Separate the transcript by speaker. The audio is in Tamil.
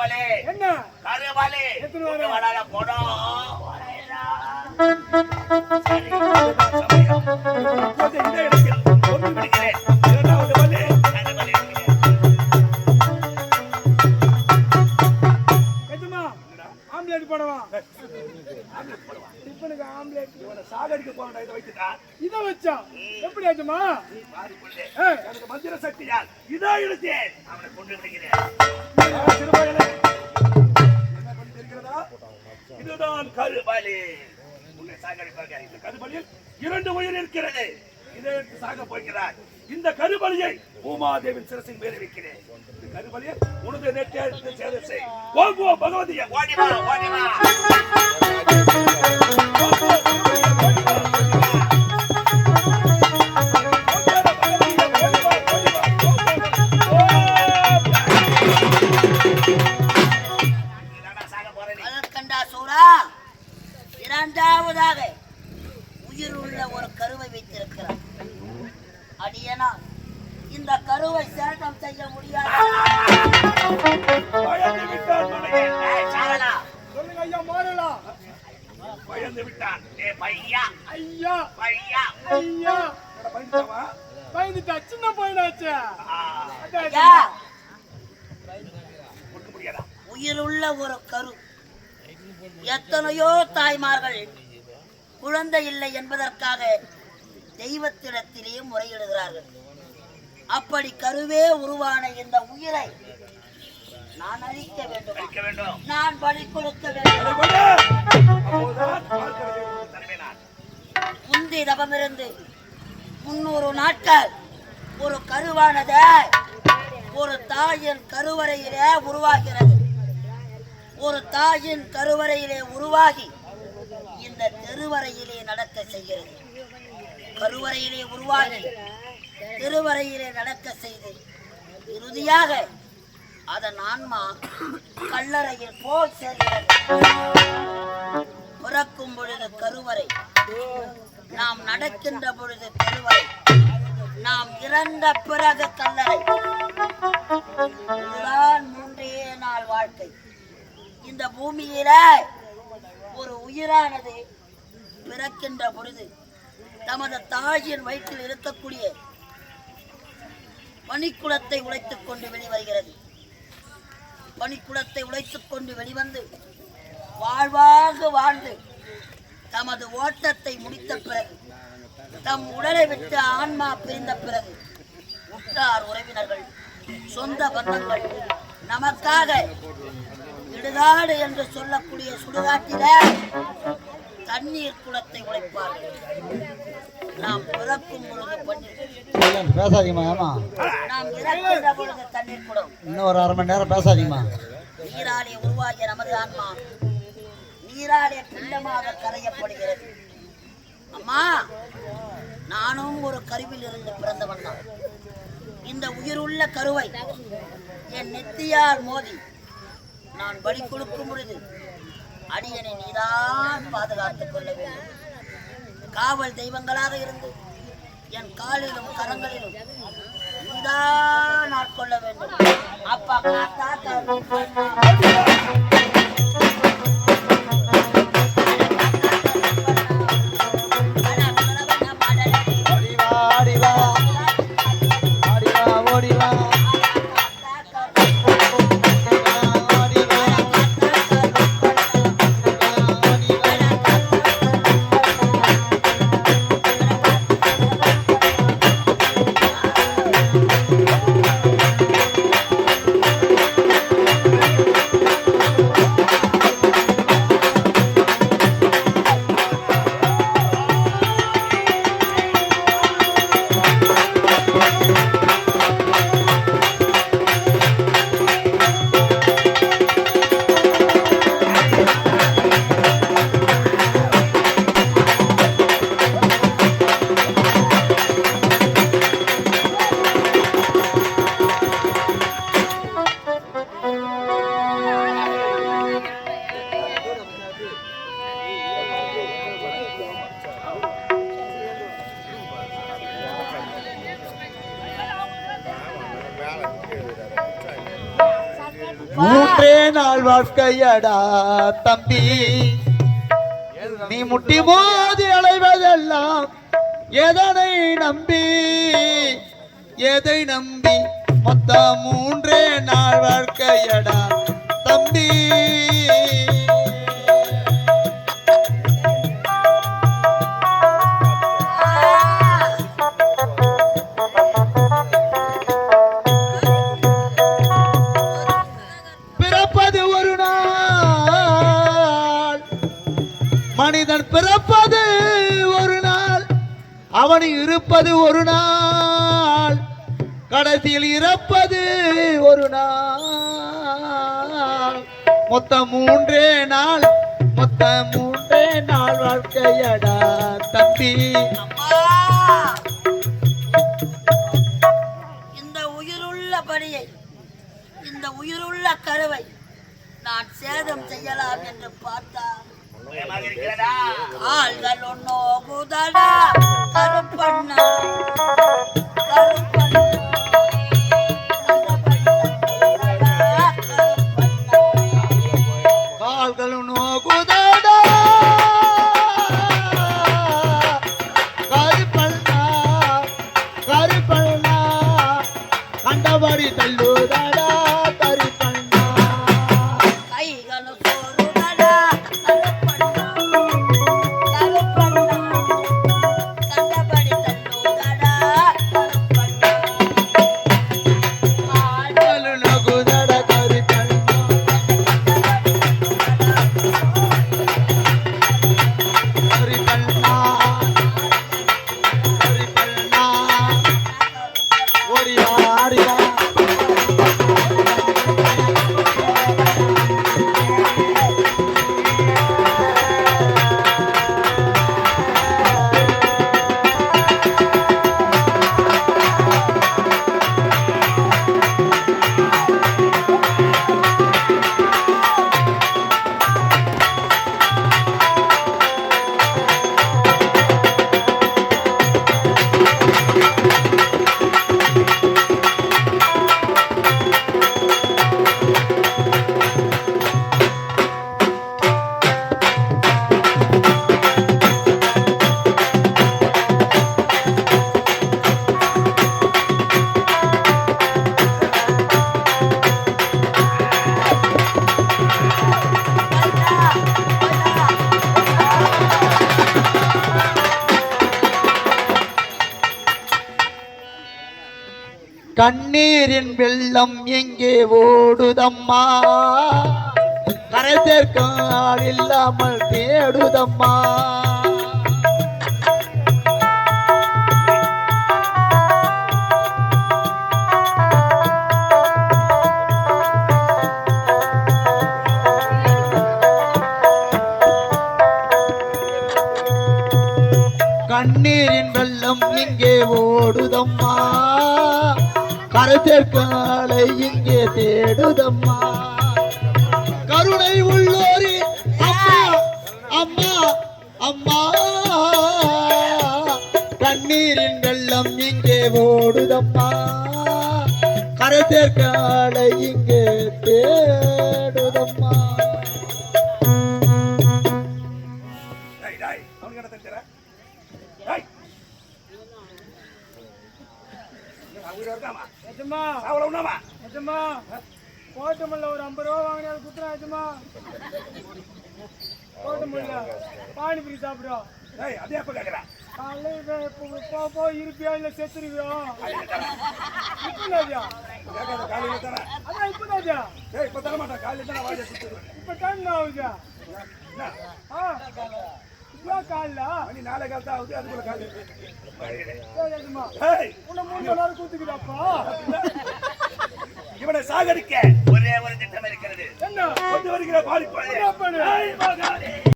Speaker 1: கருவலே
Speaker 2: என்ன?
Speaker 1: கருவலே போனோம் இந்த
Speaker 2: ஆம்லேட் போடவா? டிஃபனுக்கு ஆம்லேட்.
Speaker 1: இவனை சாகடிக்க போன இதை வைத்துட்டான்
Speaker 2: இத வச்சா? எப்படி ஆச்சுமா?
Speaker 1: எனக்கு மந்திர சக்தியால் இதோ அவனை கொண்டு விடுகிறேன். ஆ, திருமகளே, என்ன பண்ணி தெரிகிறதா இதுதான் கருபலி. உன்னை சாகடிப்பாங்க இந்த கருபலியில் இரண்டு உயிர் இருக்கிறது. இதை எடுத்து சாக போகிறார். இந்த கருபலியை பூமாதேவின் சிரசின் மேலே வைக்கிறேன். இந்த கருபலியை உனது எடுத்து சேதம் செய். ஓம் பகவதிய. ஓடி வா
Speaker 3: கருவை சேதம் செய்ய முடியாது.
Speaker 1: பயந்து விட்டான் மனையன். ஏய், சாரலா,
Speaker 2: சொல்லுங்க ஐயா மாறலாம்
Speaker 1: பயந்து விட்டான் ஏ பையா.
Speaker 2: ஐயா.
Speaker 1: பையா.
Speaker 2: ஐயா.
Speaker 1: என்னடா பயந்துட்டாவா?
Speaker 2: பயந்துட்டா. சின்ன பையனாச்சே.
Speaker 1: ஆ,
Speaker 3: ஐயா.
Speaker 1: கொடுக்க முடியாதா
Speaker 3: உயிருள்ள ஒரு கரு. எத்தனையோ தாய்மார்கள் குழந்தை இல்லை என்பதற்காக தெய்வத்திடத்திலே முறையிடுகிறார்கள். அப்படி கருவே உருவான இந்த உயிரை நான் அழிக்க வேண்டும். நான் பலி கொடுக்க வேண்டும். முந்தி தபமிருந்து முன்னூறு நாட்கள் ஒரு கருவானது ஒரு தாயின் கருவறையிலே உருவாகிறது. ஒரு தாயின் கருவறையிலே உருவாகி இந்த தெருவறையிலே நடக்க செய்கிறது. கருவறையிலே உருவாகி திருவறையிலே நடக்க செய்து இறுதியாக அதன் ஆன்மா கல்லறையில் போய் சேர்கிறது. பிறக்கும் பொழுது கருவறை நாம் நடக்கின்ற பொழுது திருவரை நாம் இறந்த பிறகு கல்லறை. இதுதான் மூன்றே நாள் வாழ்க்கை. இந்த பூமியில ஒரு உயிரானது பிறக்கின்ற பொழுது தமது தாயின் வயிற்றில் இருக்கக்கூடிய பனிக்குளத்தை உழைத்துக் கொண்டு வெளிவருகிறது. பனிக்குளத்தை உழைத்துக் கொண்டு வெளிவந்து வாழ்வாக வாழ்ந்து தமது ஓட்டத்தை முடித்த பிறகு தம் உடலை விட்டு ஆன்மா பிரிந்த பிறகு உற்றார் உறவினர்கள் சொந்த பந்தங்கள் நமக்காக இடுகாடு என்று சொல்லக்கூடிய சுடுகாட்டில தண்ணீர் குளத்தை உடைப்பார்கள். நாம் பிறக்கும் பொழுது பன்னீர்
Speaker 4: பேசாதீங்கம்மா ஏமா
Speaker 3: நாம் இறக்கின்ற பொழுது தண்ணீர் குடம்
Speaker 4: இன்னும் ஒரு அரை மணி நேரம் பேசாதீங்கம்மா.
Speaker 3: நீராலே உருவாகிய நமது ஆன்மா நீராலே பிண்டமாக கரையப்படுகிறது. அம்மா நானும் ஒரு கருவில் இருந்து பிறந்தவன் தான். இந்த உயிருள்ள கருவை என் நெத்தியால் மோதி நான் பலி கொடுக்கும் பொழுது அடியனை நீதான் பாதுகாத்துக் கொள்ள வேண்டும். காவல் தெய்வங்களாக இருந்து என் காலிலும் கரங்களிலும் நீதான் ஆட்கொள்ள வேண்டும். அப்பா
Speaker 4: தாத்தா. நாள் வாழ்க்கையடா தம்பி. நீ முட்டி மோதி அலைவதெல்லாம் எதனை நம்பி? எதை நம்பி? மொத்தம் மூன்றே நாள் வாழ்க்கையடா தம்பி. இருப்பது ஒரு நாள். கடைசியில் இறப்பது ஒரு நாள். மொத்தம் மூன்றே நாள். மொத்தம் மூன்றே நாள் வாழ்க்கையடா தம்பி.
Speaker 3: அம்மா இந்த உயிருள்ள படியை இந்த உயிருள்ள கருவை நான் சேதம் செய்யலாம் என்று பார்த்தால்
Speaker 1: பயமாக
Speaker 3: கால்கள் ஒன்னோ குதடா கருப்பண்ணா கருப்பண்ணா
Speaker 4: கண்ணீரின் வெள்ளம் எங்கே ஓடுதம்மா? கரை சேர்க்கும் ஆள் இல்லாமல் தேடுதம்மா? கண்ணீரின் வெள்ளம் இங்கே ஓடுதம்மா? கரை இங்கே தேடுதம்மா. கருணை உள்ளோரி அம்மா அம்மா அம்மா. கண்ணீரின் வெள்ளம் இங்கே ஓடுதம்மா. கரை இங்கே தேடுதம்மா.
Speaker 2: எஜமா.
Speaker 1: சாவல உண்ணாமா?
Speaker 2: எஜமா. கோட்டமல்ல ஒரு ஐம்பது ரூபா வாங்கினாலும் குத்துறா எஜமா. கோட்டமல்ல. பானிபூரி சாப்பிடுறோம்
Speaker 1: டேய், அது எப்ப கேக்குற?
Speaker 2: இவன் இப்போ போ போ இருப்பியா இல்லை செத்துருவியா? இப்போ
Speaker 1: கேட்காத, காலையில.
Speaker 2: அதான்
Speaker 1: தர மாட்டேன். காலையில தானே.
Speaker 2: இப்போ டைம் ஆகுதா? ஆ.
Speaker 1: மணி நாலே கால் தான் ஆகுது, அதுக்குள்ள டேய்,
Speaker 2: உன்னை மூணு மணி நேரம் கூத்துக்குதாப்பா
Speaker 1: இவனை சாகடிக்க. ஒரே ஒரு திட்டம் இருக்கிறது.
Speaker 2: என்ன?
Speaker 1: கொண்டு வருகிற பாதிப்பு